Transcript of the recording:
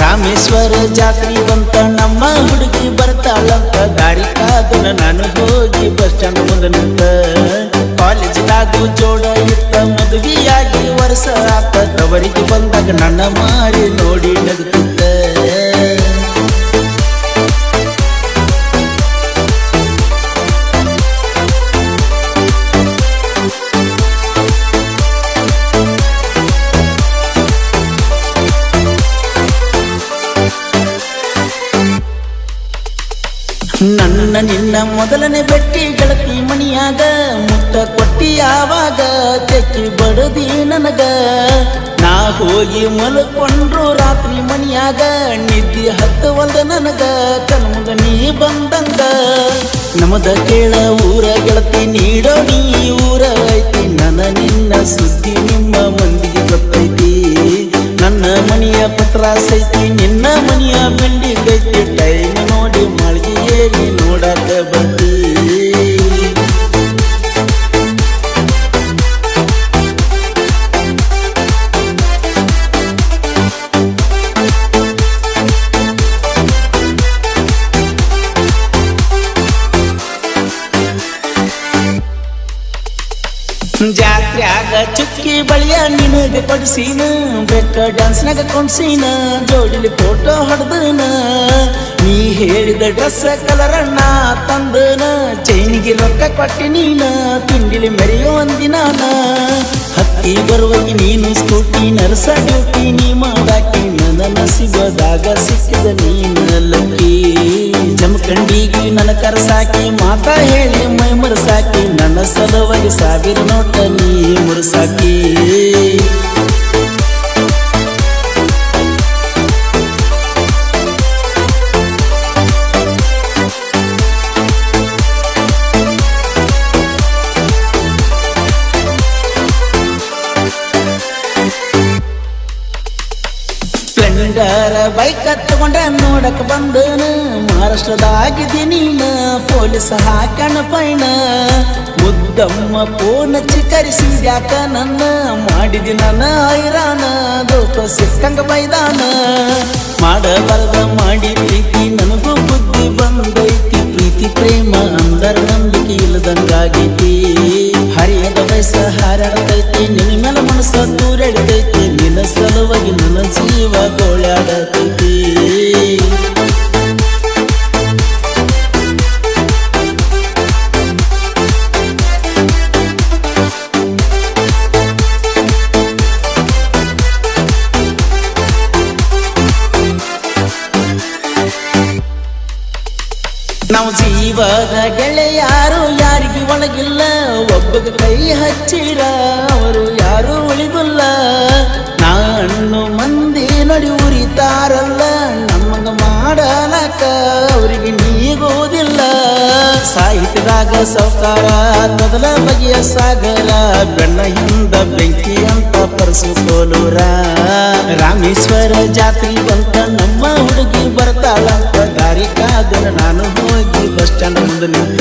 ರಾಮೇಶ್ವರ ಜಾತ್ರಿ ಬಂತ, ನಮ್ಮ ಹುಡುಗಿ ಬರ್ತಾಳಂತ. ದಾರಿ ಕಾದನ ನಾನು ಹೋಗಿ ಬಸ್ ಸ್ಟ್ಯಾಂಡ್ ಮುಂದೆ ನಿಂತ. ಕಾಲೇಜಿನಾಗೂ ಜೋಡ ಇತ್ತ ಮದುವೆಯಾಗಿ ವರ್ಷ ಆತ. ತವರಿಗೆ ಬಂದಾಗ ನನ್ನ ಮಾರಿ ನೋಡಿ ನನ್ನ ಮೊದಲನೇ ಬೆಟ್ಟಿ ಗೆಳತಿ ಮಣಿಯಾಗ ಮುತ್ತ ಕೊಟ್ಟಿ ಯಾವಾಗ ಚಕ್ಕಿ ಬಡದಿ ನನಗ. ನಾ ಹೋಗಿ ಮಲ್ಕೊಂಡ್ರು ರಾತ್ರಿ ಮಣಿಯಾಗ, ನಿದ್ದೆ ಹತ್ತವಲ್ದ ನನಗ ಕಣ್ಮುಗ ನೀ ಬಂದಂಗ. ನಮದ ಕೇಳ ಊರ ಗೆಳತಿ ನೀಡೋ ನೀ ಊರ ಐತಿ ನನ್ನ ನಿನ್ನ ಸುದ್ದಿ ನಿಮ್ಮ ಮಂದಿಗೆ ಗೊತ್ತೈತಿ. ನನ್ನ ಮನೆಯ ಪತ್ರ ಸೈತಿ ನಿನ್ನ ಮನೆಯ ಬೆಂಡಿ ಗೈತಿ ಟೈಮ್ ನೋಡಿ ಮಳ್ಗಿ ಏರಿ ನೋಡಕ ಬರ್ತಿ ಜಾತ್ರ್ಯಾಗ ಚುಕ್ಕಿ ಬಳಿಯ ನಿನಗೆ ಕೊಡಿಸಿನ ಬೆಕ್ಕ ಡ್ಯಾನ್ಸ್ನಾಗ ಕೊಂಡ್ಸಿನ ಜೋಡಿಲಿ ಫೋಟೋ ಹೊಡೆದನ ನೀ ಹೇಳಿದ ಡ್ರೆಸ್ ಕಲರಣ್ಣ ತಂದನ, ಚೈನಿಗೆ ರೊಕ್ಕ ಕೊಟ್ಟೆ ನೀನ, ತಿಂಡಿಲಿ ಮೆರೆಯೋ ಒಂದಿನ ಹತ್ತಿ ಬರುವಾಗ ನೀನು ಸ್ಕೂಟಿ, ನರಸ ಡ್ಯೂಟಿ, ನೀ ಮಾಡಾಕಿ ನನ್ನ ಸಿಗೋದಾಗ ಸಿಕ್ಕಿದ ನೀನ ಲಕ್ಕಿ. ಜಮಖಂಡಿಗೆ ನನ್ನ ಕರಸಾಕಿ, ಮಾತಾ ಹೇಳಿ ಮೈ ಮರಸಾಕಿ, ನನ್ನ ಸಲುವಾಗಿ ಸಾವಿರ ನೋಟ ನೀ ಮುರುಸಾಕಿ. ಸ್ಪ್ಲೆಂಡರ್ ಬೈಕ್ ತಗೊಂಡ ನೋಡಕ್ ಬಂದನ. ಮಹಾರಾಷ್ಟ್ರದಾಗಿದ್ದೀನಿ ಪೊಲೀಸ್ ಹಾಕಣ ಪೈನ. ಮುದ್ದಮ್ಮ ಚಿಕರಿಸಿ ಯಾಕ ನನ್ನ? ಮಾಡಿದಿ ನನ್ನ ಐರಾನ ದೋಪ ಸಿಕ್ಕಂಗ ಮೈದಾನ. ಮಾಡಬಾರ್ದ ನಾವು ಜೀವದ ಗೆಳೆಯಾರು ಯಾರಿಗೆ ಒಳಗಿಲ್ಲ. ಒಬ್ಬಗ ಕೈ ಹಚ್ಚಿರ ಅವರು ಯಾರು? ಸಾಹಿತ್ಯದಾಗ ಸೌಕಾರ, ಮೊದಲ ಬಗೆಯ ಸಾಗರ ಬೆಣ್ಣ ಹಿಂದ ಬೆಂಕಿ ಅಂತ ಪರಸುಕೋಲೂರ. ರಾಮೇಶ್ವರ ಜಾತ್ರೆ ಬಂತ ನಮ್ಮ ಹುಡುಗಿ ಬರ್ತಾಳಂತ ದಾರಿ ಕಾದನ ನಾನು ಹೋಗಿ ಬಸ್ ಸ್ಟ್ಯಾಂಡ್ ಮುಂದೆ ನಿಂತ.